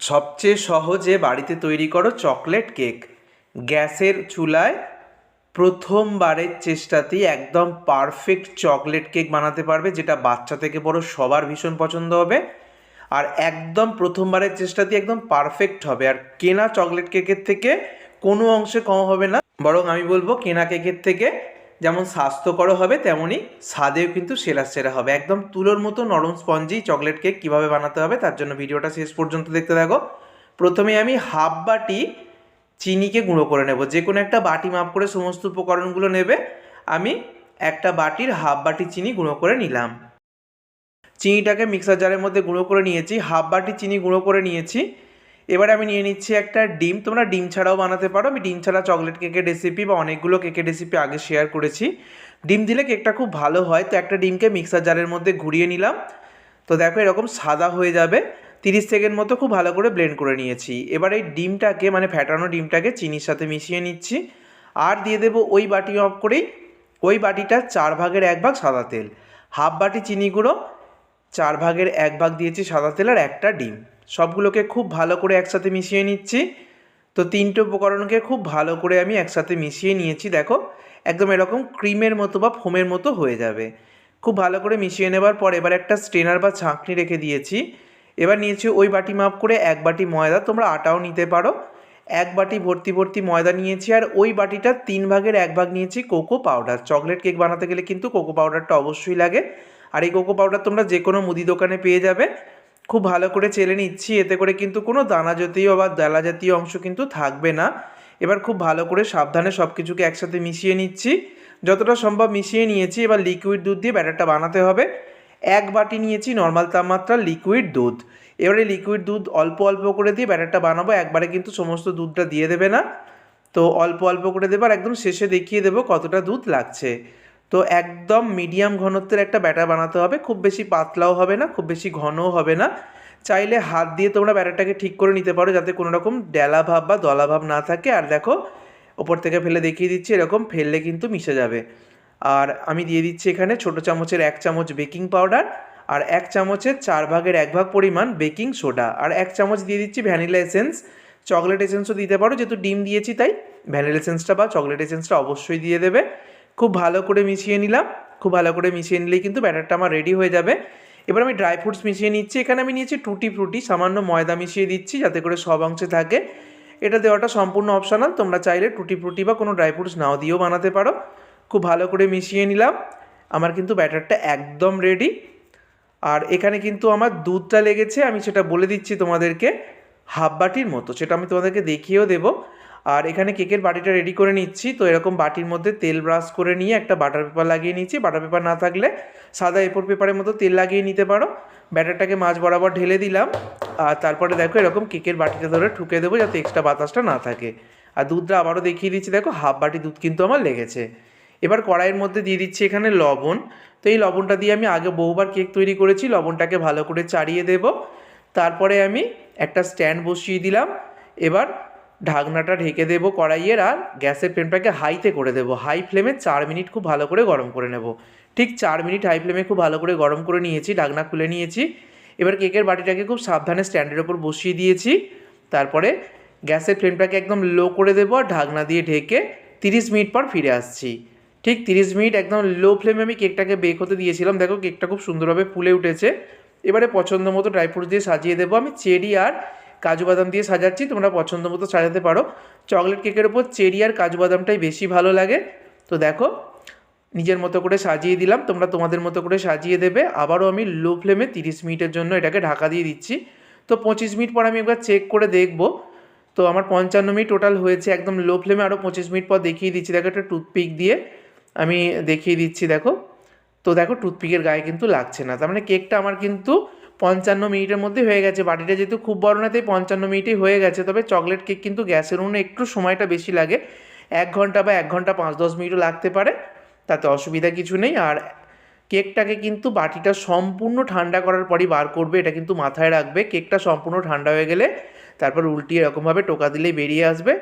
সবচেয়ে সহজে বাড়িতে তৈরি করো চকলেট কেক। গ্যাসের চুলায় প্রথমবারের চেষ্টাতেই একদম পারফেক্ট চকলেট কেক বানাতে পারবে, যেটা বাচ্চা থেকে বড় সবার ভীষণ পছন্দ হবে। আর একদম প্রথমবারের চেষ্টাতেই একদম পারফেক্ট হবে। আর কেনা চকলেট কেকের থেকে কোনো অংশে কম হবে না, বরং আমি বলব কেনা কেকের থেকে যেমন স্বাস্থ্যকর হবে তেমনই স্বাদেও কিন্তু সেরা সেরা হবে। একদম তুলোর মতো নরম স্পঞ্জি, চকলেট কেক কীভাবে বানাতে হবে তার জন্য ভিডিওটা শেষ পর্যন্ত দেখতে থাকো। প্রথমে আমি হাফ বাটি চিনিকে গুঁড়ো করে নেব। যে কোনো একটা বাটি মাপ করে সমস্ত উপকরণগুলো নেবে। আমি একটা বাটির হাফ বাটি চিনি গুঁড়ো করে নিলাম। চিনিটাকে মিক্সার জারের মধ্যে গুঁড়ো করে নিয়েছি। হাফ বাটি চিনি গুঁড়ো করে নিয়েছি। এবারে আমি নিয়ে নিচ্ছি একটা ডিম। তোমরা ডিম ছাড়াও বানাতে পারো। আমি ডিম ছাড়া চকলেট কেকের রেসিপি বা অনেকগুলো কেকের রেসিপি আগে শেয়ার করেছি। ডিম দিলে কেকটা খুব ভালো হয়। তো একটা ডিমকে মিক্সার জারের মধ্যে ঘুরিয়ে নিলাম। তো দেখো এরকম সাদা হয়ে যাবে। তিরিশ সেকেন্ড মতো খুব ভালো করে ব্লেন্ড করে নিয়েছি। এবার এই ডিমটাকে মানে ফ্যাটানো ডিমটাকে চিনির সাথে মিশিয়ে নিচ্ছি। আর দিয়ে দেবো ওই বাটি অফ করেই। ওই বাটিটা চার ভাগের এক ভাগ সাদা তেল। হাফ বাটি চিনি গুঁড়ো, চার ভাগের এক ভাগ দিয়েছি সাদা তেল আর একটা ডিম। সবগুলোকে খুব ভালো করে একসাথে মিশিয়ে নিচ্ছি। তো তিনটে উপকরণকে খুব ভালো করে আমি একসাথে মিশিয়ে নিয়েছি, দেখো। একদম এরকম ক্রিমের মতো বা ফোমের মতো হয়ে যাবে। খুব ভালো করে মিশিয়ে নেবার পর এবার একটা স্ট্রেনার বা ছাঁকনি রেখে দিয়েছি। এবার নিয়েছি ওই বাটি মাপ করে এক বাটি ময়দা, তোমরা আটাও নিতে পারো। এক বাটি ভর্তি ভর্তি ময়দা নিয়েছি আর ওই বাটিটা তিন ভাগের এক ভাগ নিয়েছি কোকো পাউডার। চকলেট কেক বানাতে গেলে কিন্তু কোকো পাউডারটা অবশ্যই লাগে। আর এই কোকো পাউডার তোমরা যে কোনো মুদি দোকানে পেয়ে যাবে। খুব ভালো করে চেলে নিচ্ছি, এতে করে কিন্তু কোনো দানা জাতীয় বা দালা জাতীয় অংশ কিন্তু থাকবে না। এবার খুব ভালো করে সাবধানে সব কিছুকে একসাথে মিশিয়ে নিচ্ছি। যতটা সম্ভব মিশিয়ে নিয়েছি, এবার লিকুইড দুধ দিয়ে ব্যাটারটা বানাতে হবে। এক বাটি নিয়েছি নর্মাল তাপমাত্রা লিকুইড দুধ। এবারে লিকুইড দুধ অল্প অল্প করে দিয়ে ব্যাটারটা বানাবো, একবারে কিন্তু সমস্ত দুধটা দিয়ে দেবে না। তো অল্প অল্প করে দেবো আর একদম শেষে দেখিয়ে দেবো কতটা দুধ লাগছে। তো একদম মিডিয়াম ঘনত্বের একটা ব্যাটার বানাতে হবে। খুব বেশি পাতলাও হবে না, খুব বেশি ঘনও হবে না। চাইলে হাত দিয়ে তোমরা ব্যাটারটাকে ঠিক করে নিতে পারো যাতে কোনো রকম ডেলা ভাব বা দলা ভাব না থাকে। আর দেখো, ওপর থেকে ফেলে দেখিয়ে দিচ্ছি, এরকম ফেললে কিন্তু মিশে যাবে। আর আমি দিয়ে দিচ্ছি এখানে ছোটো চামচের এক চামচ বেকিং পাউডার আর এক চামচের চার ভাগের এক ভাগ পরিমাণ বেকিং সোডা। আর এক চামচ দিয়ে দিচ্ছি ভ্যানিলা এসেন্স। চকলেট এসেন্সও দিতে পারো, যেহেতু ডিম দিয়েছি তাই। ভ্যানিলা এসেন্সটা বা চকলেট এসেন্সটা অবশ্যই দিয়ে দেবে। খুব ভালো করে মিশিয়ে নিলাম। খুব ভালো করে মিশিয়ে নিলেই কিন্তু ব্যাটারটা আমার রেডি হয়ে যাবে। এবার আমি ড্রাই ফ্রুটস মিশিয়ে নিচ্ছি। এখানে আমি নিয়েছি টুটি ফ্রুটি সামান্য ময়দা মিশিয়ে দিচ্ছি যাতে করে সব অংশে থাকে। এটা দেওয়াটা সম্পূর্ণ অপশনাল তোমরা চাইলে টুটি ফ্রুটি বা কোনো ড্রাই ফ্রুটস নাও দিয়েও বানাতে পারো। খুব ভালো করে মিশিয়ে নিলাম। আমার কিন্তু ব্যাটারটা একদম রেডি আর এখানে কিন্তু আমার দুধটা লেগেছে। আমি সেটা বলে দিচ্ছি তোমাদেরকে। হাফ বাটির মতো, সেটা আমি তোমাদেরকে দেখিয়েও দেবো। আর এখানে কেকের বাটিটা রেডি করে নিচ্ছি। তো এরকম বাটির মধ্যে তেল ব্রাশ করে নিয়ে একটা বাটার পেপার লাগিয়ে নিচ্ছি। বাটার পেপার না থাকলে সাদা এপর পেপারের মতো তেল লাগিয়ে নিতে পারো। ব্যাটারটাকে মাছ বরাবর ঢেলে দিলাম। আর তারপরে দেখো এরকম কেকের বাটিটা ধরে ঠুকে দেবো যাতে এক্সট্রা বাতাসটা না থাকে। আর দুধটা আবারও দেখিয়ে দিচ্ছি। দেখো হাফ বাটি দুধ কিন্তু আমার লেগেছে। এবার কড়াইয়ের মধ্যে দিয়ে দিচ্ছি এখানে লবণ। তো এই লবণটা দিয়ে আমি আগে বহুবার কেক তৈরি করেছি। লবণটাকে ভালো করে চাড়িয়ে দেব। তারপরে আমি একটা স্ট্যান্ড বসিয়ে দিলাম। এবার ঢাকনাটা ঢেকে দেবো কড়াইয়ের আর গ্যাসের ফ্লেমটাকে হাইতে করে দেবো। হাই ফ্লেমে চার মিনিট খুব ভালো করে গরম করে নেব। ঠিক চার মিনিট হাই ফ্লেমে খুব ভালো করে গরম করে নিয়েছি, ঢাকনা খুলে নিয়েছি। এবার কেকের বাটিটাকে খুব সাবধানে স্ট্যান্ডের ওপর বসিয়ে দিয়েছি। তারপরে গ্যাসের ফ্লেমটাকে একদম লো করে দেবো আর ঢাকনা দিয়ে ঢেকে তিরিশ মিনিট পর ফিরে আসছি। ঠিক তিরিশ মিনিট একদম লো ফ্লেমে আমি কেকটাকে বেক হতে দিয়েছিলাম। দেখো কেকটা খুব সুন্দরভাবে ফুলে উঠেছে। এবারে পছন্দ মতো ড্রাই ফ্রুটস দিয়ে সাজিয়ে দেবো। আমি চেরি আর কাজু বাদাম দিয়ে সাজাচ্ছি, তোমরা পছন্দ মতো সাজাতে পারো। চকলেট কেকের ওপর চেরি আর কাজু বাদামটাই বেশি ভালো লাগে। তো দেখো, নিজের মতো করে সাজিয়ে দিলাম, তোমরা তোমাদের মতো করে সাজিয়ে দেবে। আবারও আমি লো ফ্লেমে তিরিশ মিনিটের জন্য এটাকে ঢাকা দিয়ে দিচ্ছি। তো পঁচিশ মিনিট পর আমি একবার চেক করে দেখব। তো আমার পঞ্চান্ন মিনিট টোটাল হয়েছে, একদম লো ফ্লেমে আরও পঁচিশ মিনিট পর দেখিয়ে দিচ্ছি। দেখো একটা টুথপিক দিয়ে আমি দেখিয়ে দিচ্ছি, দেখো। তো দেখো টুথপিকের গায়ে কিন্তু লাগছে না। তার মানে কেকটা আমার কিন্তু পঞ্চান্ন মিনিটের মধ্যে হয়ে গেছে। বাটিটা যেহেতু খুব বড় না, তাই পঞ্চান্ন মিনিটেই হয়ে গেছে। তবে চকলেট কেক কিন্তু গ্যাসের উনুনে একটু সময়টা বেশি লাগে। এক ঘণ্টা বা এক ঘণ্টা পাঁচ দশ মিনিটও লাগতে পারে, তাতে অসুবিধা কিছু নেই। আর কেকটাকে কিন্তু বাটিটা সম্পূর্ণ ঠান্ডা করার পরই বার করবে, এটা কিন্তু মাথায় রাখবে। কেকটা সম্পূর্ণ ঠান্ডা হয়ে গেলে তারপর উল্টিয়ে এরকমভাবে টোকা দিলেই বেরিয়ে আসবে।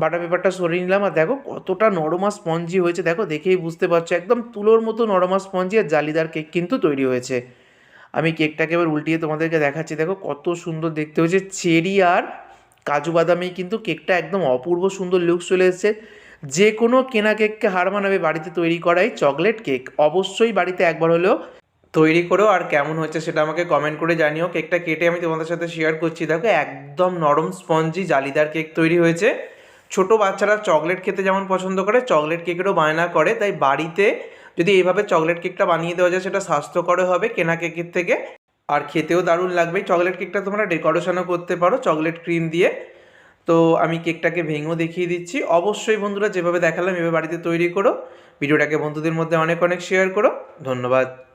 বাটার পেপারটা সরিয়ে নিলাম আর দেখো কতটা নরমা স্পঞ্জি হয়েছে। দেখো দেখেই বুঝতে পারছ, একদম তুলোর মতো নরমা স্পঞ্জি আর জালিদার কেক কিন্তু তৈরি হয়েছে। আমি কেকটাকে এবার উল্টিয়ে তোমাদেরকে দেখাচ্ছি। দেখো কত সুন্দর দেখতে হয়েছে। চেরি আর কাজু বাদামি কিন্তু কেকটা একদম অপূর্ব সুন্দর লুক চলে এসেছে। যে কোনো কেনা কেককে হার মানাবে বাড়িতে তৈরি করাই চকলেট কেক অবশ্যই বাড়িতে একবার হলেও তৈরি করো আর কেমন হচ্ছে সেটা আমাকে কমেন্ট করে জানিও। কেকটা কেটে আমি তোমাদের সাথে শেয়ার করছি। দেখো একদম নরম স্পঞ্জি জালিদার কেক তৈরি হয়েছে। ছোট বাচ্চারা চকলেট খেতে যেমন পছন্দ করে চকলেট কেকেরও বায়না করে। তাই বাড়িতে যদি এইভাবে চকলেট কেকটা বানিয়ে দেওয়া যায়, সেটা স্বাস্থ্যকরও হবে কেনা কেকের থেকে। আর খেতেও দারুণ লাগবে। চকলেট কেকটা তোমরা ডেকোরেশনও করতে পারো চকলেট ক্রিম দিয়ে। তো আমি কেকটাকে ভেঙেও দেখিয়ে দিচ্ছি। অবশ্যই বন্ধুরা যেভাবে দেখালাম, এভাবে বাড়িতে তৈরি করো। ভিডিওটাকে বন্ধুদের মধ্যে অনেক অনেক শেয়ার করো। ধন্যবাদ।